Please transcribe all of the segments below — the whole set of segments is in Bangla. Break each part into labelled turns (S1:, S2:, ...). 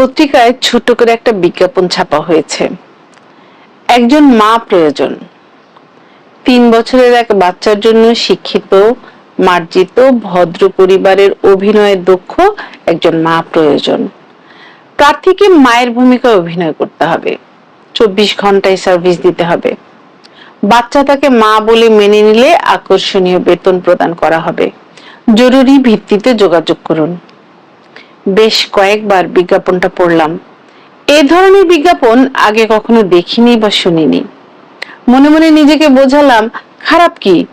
S1: পত্রিকায় ছোট করে একটা বিজ্ঞাপন ছাপা হয়েছে। একজন মা প্রয়োজন। তিন বছরের এক বাচ্চার জন্য শিক্ষিত, মার্জিত, ভদ্র পরিবারের অভিনয়ে দক্ষ একজন মা প্রয়োজন। প্রার্থীকে মায়ের ভূমিকায় অভিনয় করতে হবে। চব্বিশ ঘন্টায় সার্ভিস দিতে হবে। বাচ্চা তাকে মা বলে মেনে নিলে আকর্ষণীয় বেতন প্রদান করা হবে। জরুরি ভিত্তিতে যোগাযোগ করুন। বেশ কয়েকবার বিজ্ঞাপনটা পড়লাম। এ ধরনের বিজ্ঞাপন আগে কখনো দেখিনি বা শুনিনি। মনে মনে নিজেকে বোঝালাম, খারাপ কি?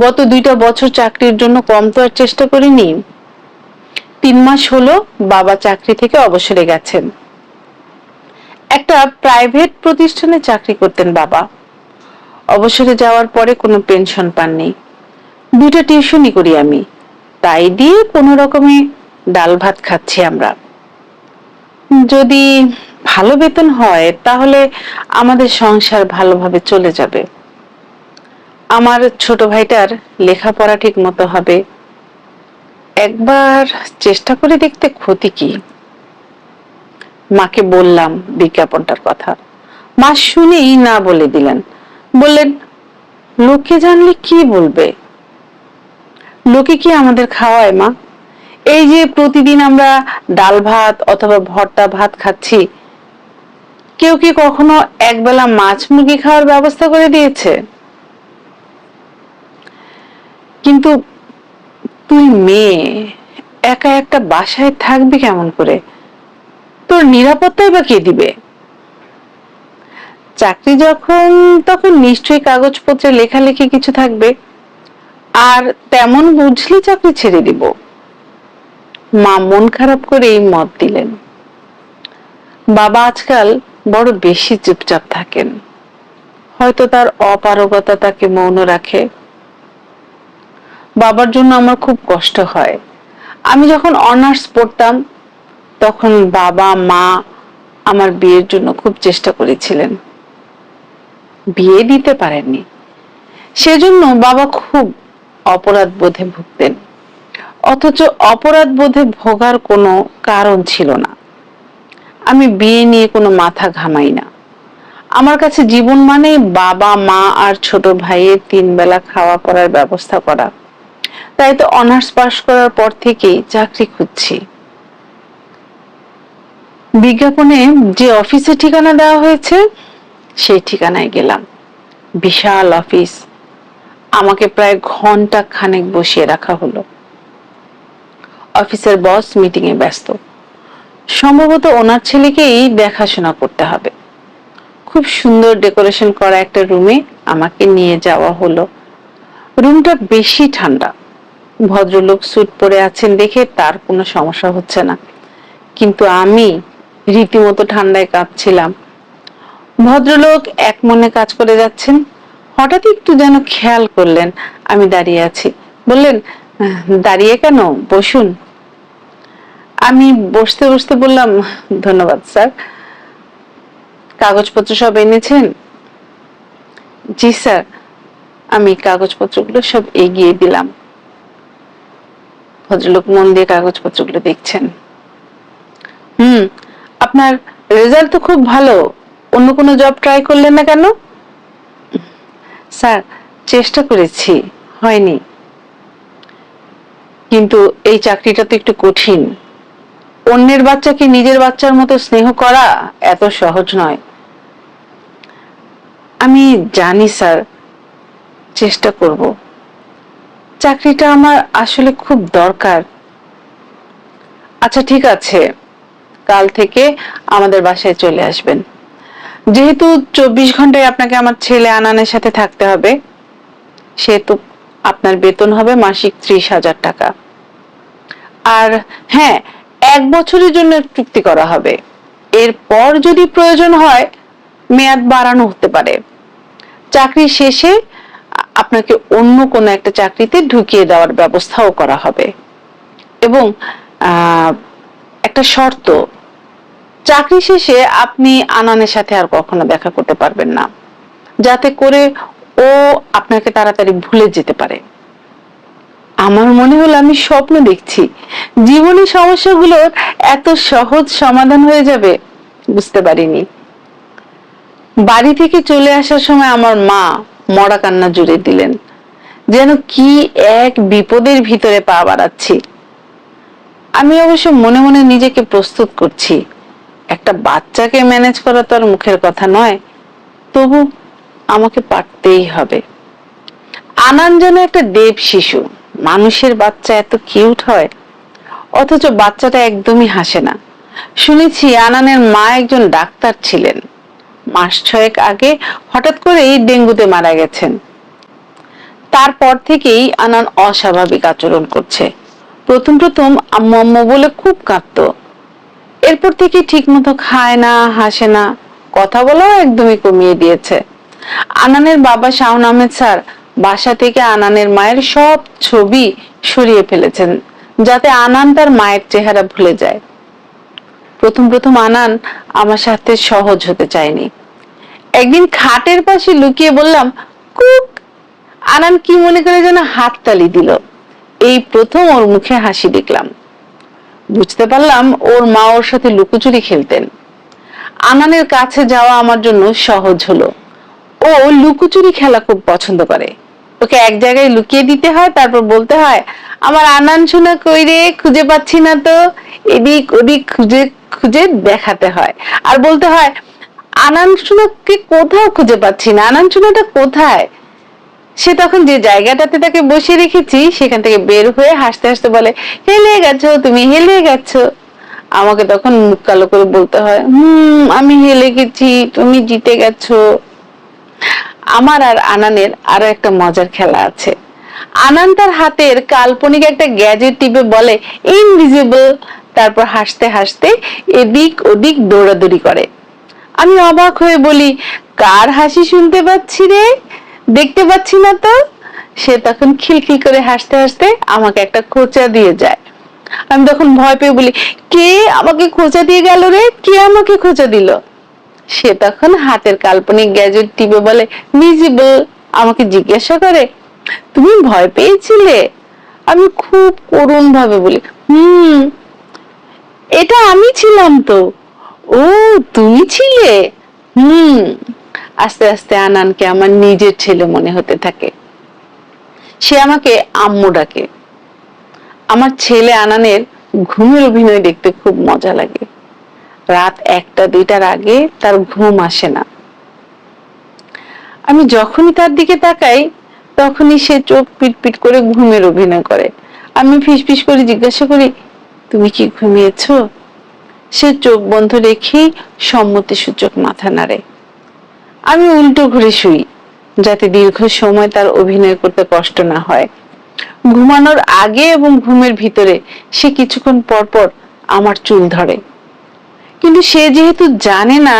S1: গত দুইটা বছর চাকরির জন্য কম তো আর চেষ্টা করিনি। তিন মাস হলো বাবা চাকরি থেকে অবসরে গেছেন। একটা প্রাইভেট প্রতিষ্ঠানে চাকরি করতেন বাবা। অবসরে যাওয়ার পরে কোনো পেনশন পাননি। দুইটা টিউশনই করি আমি। তাই দিয়ে কোনো রকমে ডাল ভাত খাচ্ছি আমরা। যদি ভালো বেতন হয়, তাহলে আমাদের সংসার ভালোভাবে চলে যাবে। আমার ছোট ভাইটার লেখাপড়া ঠিক মতো হবে। একবার চেষ্টা করে দেখতে ক্ষতি কি? মাকে বললাম বিজ্ঞাপনটার কথা। মা শুনেই না বলে দিলেন। বললেন, লোকে জানলে কি বলবে? লোকে কি আমাদের খাওয়ায়, মা? এই যে প্রতিদিন আমরা ডাল ভাত অথবা ভর্তা ভাত খাচ্ছি, কেউ কি কখনো একবেলা মাছ মুরগি খাওয়ার ব্যবস্থা করে দিয়েছে? কিন্তু তুই মেয়ে, একা একটা বাসায় থাকবি কেমন করে? তোর নিরাপত্তাই বা কে দিবে? চাকরি যখন, তখন নিশ্চয়ই কাগজপত্রে লেখালেখি কিছু থাকবে, আর তেমন বুঝলি চাকরি ছেড়ে দিব। মা মন খারাপ করে এই মত দিলেন। বাবা আজকাল বড় বেশি চুপচাপ থাকেন। হয়তো তার অপারগতা তাকে মৌন রাখে। বাবার জন্য আমার খুব কষ্ট হয়। আমি যখন অনার্স পড়তাম, তখন বাবা, মা আমার বিয়ের জন্য খুব চেষ্টা করেছিলেন। বিয়ে দিতে পারেননি। সেজন্য বাবা খুব অপরাধ বোধে ভুগতেন। অথচ অপরাধ বোধে ভোগার কোনো কারণ ছিল না। আমি বিয়ে নিয়ে কোনো মাথা ঘামাই না। আমার কাছে জীবন মানে বাবা, মা আর ছোট ভাইয়ের তিন বেলা খাওয়া পড়ার ব্যবস্থা করা। তাই তো অনার্স পাশ করার পর থেকেই চাকরি খুঁজছি। বিজ্ঞাপনে যে অফিসের ঠিকানা দেওয়া হয়েছে, সেই ঠিকানায় গেলাম। বিশাল অফিস। আমাকে প্রায় ঘণ্টা খানেক বসিয়ে রাখা হলো। অফিসের বস মিটিং এ ব্যস্ত। সম্ভবত ওনার ছেলেকেই দেখাশোনা করতে হবে। খুব সুন্দর ডেকোরেশন করা একটা রুমে আমাকে নিয়ে যাওয়া হলো। রুমটা বেশি ঠান্ডা। ভদ্রলোক স্যুট পরে আছেন দেখে তার কোনো সমস্যা হচ্ছে না। কিন্তু আমি রীতিমতো ঠান্ডায় কাঁপছিলাম। ভদ্রলোক এক মনে কাজ করে যাচ্ছেন। হঠাৎ একটু যেন খেয়াল করলেন। আমি দাঁড়িয়ে আছি। বললেন দাঁড়িয়ে কেন? বসুন। আমি বসতে বসতে বললাম, ধন্যবাদ, স্যার। কাগজপত্র সব এনেছেন? জি, স্যার। আমি কাগজপত্রগুলো সব এগিয়ে দিলাম। ভদ্রলোক মন দিয়ে কাগজপত্রগুলো দেখছেন। হুম, আপনার রেজাল্ট তো খুব ভালো। অন্য কোনো জব ট্রাই করলেন না কেন? স্যার, চেষ্টা করেছি, হয়নি। কিন্তু এই চাকরিটা তো একটু কঠিন। অন্যের বাচ্চাকে নিজের বাচ্চার মতো স্নেহ করা এত সহজ নয়। আমি জানি, স্যার, চেষ্টা করব। চাকরিটা আমার আসলে খুব দরকার। আচ্ছা ঠিক আছে। কাল থেকে আমাদের বাসায় চলে আসবেন। যেহেতু চব্বিশ ঘন্টায় আপনাকে আমার ছেলে আনানের সাথে থাকতে হবে, সেহেতু আপনার বেতন হবে মাসিক ত্রিশ হাজার টাকা। আর হ্যাঁ এক বছরের জন্য চুক্তি করা হবে। এরপর যদি প্রয়োজন হয়, মেয়াদ বাড়ানো হতে পারে। চাকরি শেষে আপনাকে অন্য কোনো একটা চাকরিতে ঢুকিয়ে দেওয়ার ব্যবস্থাও করা হবে। এবং একটা শর্ত, চাকরি শেষে আপনি আনানের সাথে আর কখনো দেখা করতে পারবেন না। যাতে করে ও আপনাকে তাড়াতাড়ি ভুলে যেতে পারে। আমার মনে হলো আমি স্বপ্ন দেখছি। জীবনের সমস্যাগুলোর এত সহজ সমাধান হয়ে যাবে, বুঝতে পারিনি। বাড়ি থেকে চলে আসার সময় আমার মা মরা কান্না জুড়ে দিলেন। যেন কি এক বিপদের ভিতরে পা বাড়াচ্ছি। আমি অবশ্য মনে মনে নিজেকে প্রস্তুত করছি। একটা বাচ্চাকে ম্যানেজ করা তো আর মুখের কথা নয়, তবু আমাকে পারতেই হবে। আনান যেন একটা দেব শিশু। মানুষের বাচ্চা এত কিউট হয়? অথচ বাচ্চাটা একদমই হাসে না। শুনেছি আনানের মা একজন ডাক্তার ছিলেন। মাস ছয়েক আগে হঠাৎ করেই ডেঙ্গুতে মারা গেছেন। তারপর থেকেই আনান অস্বাভাবিক আচরণ করছে। প্রথম প্রথম আম্মু বলে খুব কাঁদতো। এরপর থেকে ঠিক মতো খায় না, হাসে না। কথা বলাও একদমই কমিয়ে দিয়েছে। আনানের বাবা শাওন আহমেদ স্যার বাসা থেকে আনানের মায়ের সব ছবি সরিয়ে ফেলেছেন, যাতে আনান তার মায়ের চেহারা ভুলে যায়। প্রথম প্রথম আনান আমার সাথে সহজ হতে চায়নি। একদিন খাটের পাশে লুকিয়ে বললাম, কুক, আনান কি মনে করে যেন হাততালি দিল? এই প্রথম ওর মুখে হাসি দেখলাম। বুঝতে পারলাম ওর মা ওর সাথে লুকোচুরি খেলতেন। আনানের কাছে যাওয়া আমার জন্য সহজ হলো। ও লুকোচুরি খেলা খুব পছন্দ করে। ওকে এক জায়গায় লুকিয়ে দিতে হয়, তারপর বলতে হয়, আমার আনান শোনা কই রে? খুঁজে পাচ্ছি না তো। এদিক ওদিক খুঁজে খুঁজে দেখাতে হয়। আর বলতে হয়, আনান শোনাকে কোথাও খুঁজে পাচ্ছি না। আনান শোনাটা কোথায়? সে তখন যে জায়গাটাতে তাকে বসিয়ে রেখেছি, সেখান থেকে বের হয়ে হাসতে হাসতে বলে, হেলে গেছো, তুমি হেলে গেছো? আমাকে তখন মুখ কালো করে বলতে হয়, হুম, আমি হেলে গেছি, তুমি জিতে গেছো। আমার আর আনানের আরও একটা মজার খেলা আছে। আনান তার হাতের কাল্পনিক একটা গ্যাজেট টিপে বলে ইনভিজিবল তারপর হাসতে হাসতে এদিক ওদিক দৌড়াদৌড়ি করে। আমি অবাক হয়ে বলি, কার হাসি শুনতে পাচ্ছি রে? দেখতে পাচ্ছি না তো? সে তখন খিলখিল করে হাসতে হাসতে আমাকে একটা খোঁচা দিয়ে যায়। আমি তখন ভয় পেয়ে বলি, কে আমাকে খোঁচা দিয়ে গেল রে? কে আমাকে খোঁচা দিল? সে তখন হাতের কাল্পনিক গ্যাজেট টিপে বলে ভিজিবল আমাকে জিজ্ঞাসা করে, তুমি ভয় পেয়েছিলে? আমি খুব করুণ ভাবে বলি, হুম, এটা আমি ছিলাম তো। ও, তুমি ছিলে? হুম। আস্তে আস্তে আনানকে আমার নিজের ছেলে মনে হতে থাকে। সে আমাকে আম্মু ডাকে। আমার ছেলে আনানের ঘুমের অভিনয় দেখতে খুব মজা লাগে। রাত একটা, দুইটার আগে তার ঘুম আসে না। আমি যখনই তার দিকে তাকাই, তখনই সে চোখ পিটপিট করে ঘুমের অভিনয় করে। আমি ফিসফিস করে জিজ্ঞাসা করি, তুমি কি ঘুমিয়েছো? সে চোখ বন্ধ রেখেই সম্মতি সূচক মাথা নাড়ে। আমি উল্টো ঘুরে শুই, যাতে দীর্ঘ সময় তার অভিনয় করতে কষ্ট না হয়। ঘুমানোর আগে এবং ঘুমের ভিতরে সে কিছুক্ষণ পর পর আমার চুল ধরে। কিন্তু সে যেহেতু জানে না,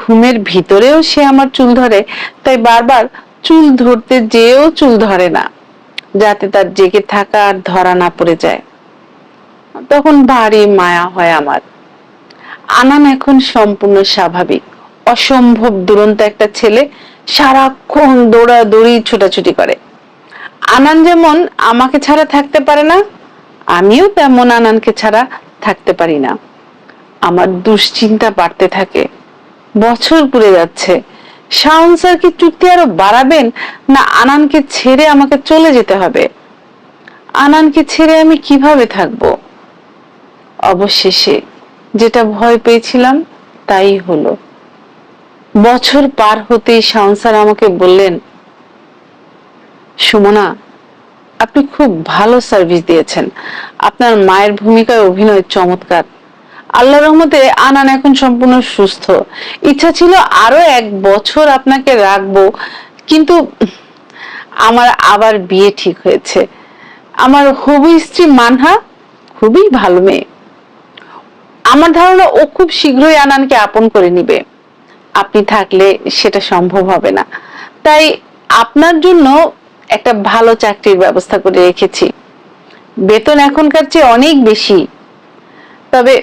S1: ঘুমের ভিতরেও সে আমার চুল ধরে, তাই বারবার চুল ধরতে যেও চুল ধরে না, যাতে তার জেগে থাকা আর ধরা না পড়ে যায়। তখন ভারী মায়া হয় আমার। আনান এখন সম্পূর্ণ স্বাভাবিক। অসম্ভব দুরন্ত একটা ছেলে সারাক্ষণ দৌড়াদৌড়ি ছোটাছুটি করে। আনান যেমন আমাকে ছাড়া থাকতে পারে না, আমিও তেমন আনানকে ছাড়া থাকতে পারি না। আমার দুশ্চিন্তা বাড়তে থাকে। বছর পুড়ে যাচ্ছে। শাওন স্যার কি চুক্তি আরও বাড়াবেন? না আনানকে ছেড়ে আমাকে চলে যেতে হবে। আনানকে ছেড়ে আমি কীভাবে থাকব? অবশেষে যেটা ভয় পেয়েছিলাম তাই হলো। বছর পার হতেই শাওন স্যার আমাকে বললেন, সুমনা, আপনি খুব ভালো সার্ভিস দিয়েছেন। আপনার মায়ের ভূমিকায় অভিনয় চমৎকার। আল্লাহ রহমতে আনান এখন সম্পূর্ণ সুস্থ। ইচ্ছা ছিল আরও এক বছর আপনাকে রাখব, কিন্তু আমার আবার বিয়ে ঠিক হয়েছে। আমার হবু স্ত্রী মানহা খুবই ভালো মেয়ে। আমার ধারণা ও খুব শীঘ্রই আনানকে আপন করে নিবে। আপনি থাকলে সেটা সম্ভব হবে না। তাই আপনার জন্য একটা ভালো চাকরির ব্যবস্থা করে রেখেছি। বেতন এখনকার চেয়ে অনেক বেশি। তবে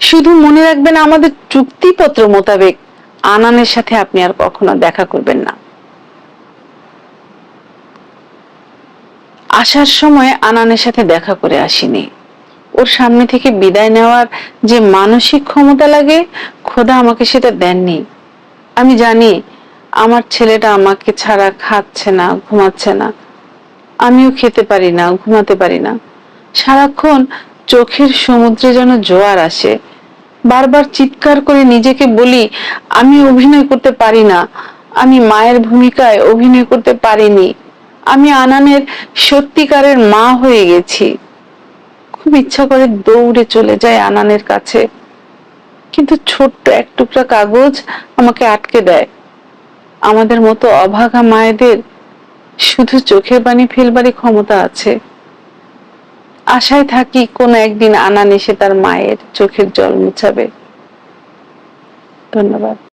S1: শুধু মনে রাখবেন আমাদের চুক্তিপত্র মোতাবেক আনানের সাথে আপনি আর কখনো দেখা করবেন না। আসার সময় আনানের সাথে দেখা করে আসিনি। ওর সামনে থেকে বিদায় নেওয়ার যে মানসিক ক্ষমতা লাগে, খোদা আমাকে সেটা দেননি। আমি জানি আমার ছেলেটা আমাকে ছাড়া খাচ্ছে না, ঘুমাচ্ছে না। আমিও খেতে পারি না, ঘুমাতে পারি না। সারাক্ষণ চোখের সমুদ্রে যেন জোয়ার আসে। বারবার চিৎকার করে নিজেকে বলি, আমি অভিনয় করতে পারি না। আমি মায়ের ভূমিকায় অভিনয় করতে পারিনি। আমি আনানের সত্যিকারের মা হয়ে গেছি। খুব ইচ্ছা করে দৌড়ে চলে যায় আনানের কাছে। কিন্তু ছোট্ট এক টুকরা কাগজ আমাকে আটকে দেয়। আমাদের মতো অভাগা মায়েদের শুধু চোখের পানি ফেলবারই ক্ষমতা আছে। আশায় থাকি কোন একদিন আনা এসে তার মায়ের চোখের জল মুছাবে। ধন্যবাদ।